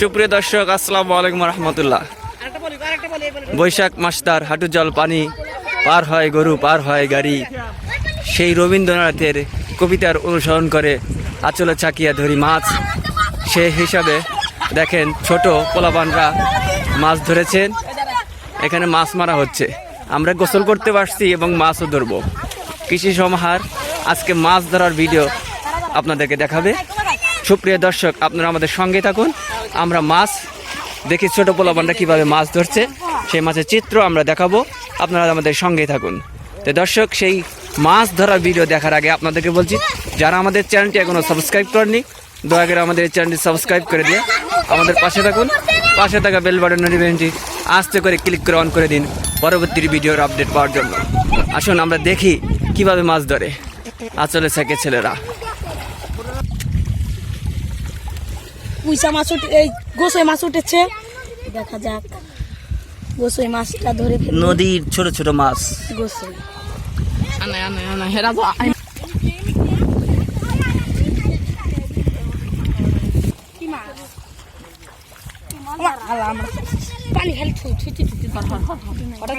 সুপ্রিয় দর্শক, আসসালামু আলাইকুম রহমতুল্লাহ। বৈশাখ মাসদার হাঁটু জল পানি, পার হয় গরু, পার হয় গাড়ি। সেই রবীন্দ্রনাথের কবিতার অনুসরণ করে আচলে চাকিয়া ধরি মাছ। সে হিসাবে দেখেন, ছোট পোলাপানরা মাছ ধরেছেন। এখানে মাছ মারা হচ্ছে। আমরা গোসল করতে পারছি এবং মাছও ধরবো। কৃষি সমাহার, আজকে মাছ ধরার ভিডিও আপনাদেরকে দেখাবে। সুপ্রিয় দর্শক, আপনারা আমাদের সঙ্গে থাকুন। আমরা মাছ দেখি ছোট পোলাপানরা কীভাবে মাছ ধরছে। সেই মাছের চিত্র আমরা দেখাবো। আপনারা আমাদের সঙ্গেই থাকুন। তো দর্শক, সেই মাছ ধরার ভিডিও দেখার আগে আপনাদেরকে বলছি, যারা আমাদের চ্যানেলটি এখনও সাবস্ক্রাইব করেনি দয়া করে আমাদের চ্যানেলটি সাবস্ক্রাইব করে দিয়ে আমাদের পাশে থাকুন। পাশে থাকা বেল বাটন নোটিফিকেশনটি আস্তে করে ক্লিক করে অন করে দিন পরবর্তী ভিডিওর আপডেট পাওয়ার জন্য। আসুন, আমরা দেখি কীভাবে মাছ ধরে। আচলে থাকে ছেলেরা। পুইসা মাছ উঠে এই গোসই মাছ উঠেছে দেখা যাক গোসই মাছটা ধরে নদীর ছোট ছোট মাছ গোসই আনে আনে আনে হেরা তো কি মাছ আল্লাহ আমরা পানি খালি ছুটি ছুটি হঠাৎ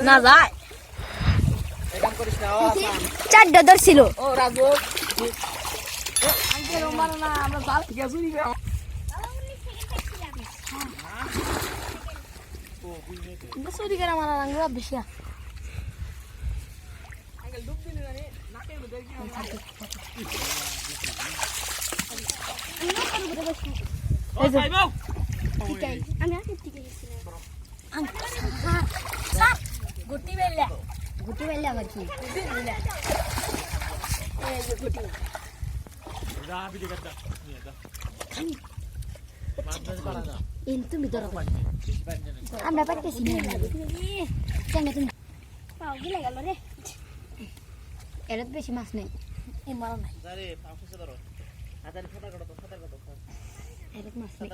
না যায়। চারটা ধরছিল। ও রাজু। চুরি করে মারা রাঙ্গ বেশি গুটি বেলা গুটি বেলা আবার কি? তুমি ধরো। আমরা পারতেছি না। কেন তুমি। পাও গিলে গেল রে। এর তো বেশি মাছ নেই। এই মারা নাই এর মাছ নেই।